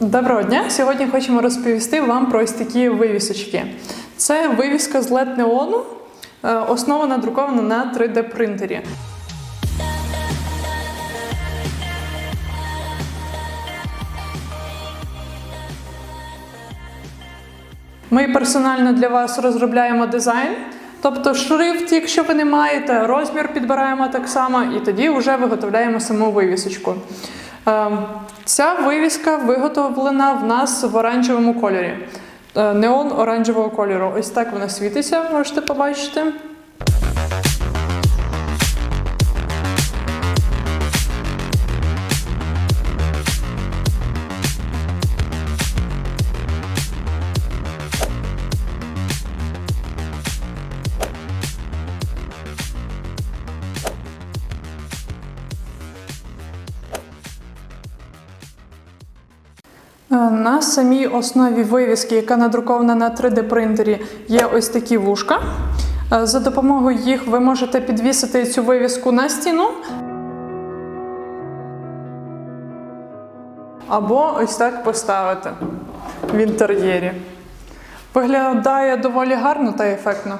Доброго дня! Сьогодні хочемо розповісти вам про ось такі вивісочки. Це вивіска з LED неону, е, основа надрукована на 3D принтері. Ми персонально для вас розробляємо дизайн, тобто шрифт, якщо ви не маєте, розмір підбираємо так само, і тоді вже виготовляємо саму вивісочку. Е, Ця вивіска виготовлена в нас в оранжевому кольорі. Е, Неон оранжевого кольору. Ось так вона світиться, можете побачити. На самій основі вивіски, яка надрукована на 3D принтері, є ось такі вушка. Е, За допомогою їх ви можете підвісити цю вивіску на стіну. Або ось так поставити в інтер'єрі. Виглядає доволі гарно та ефектно.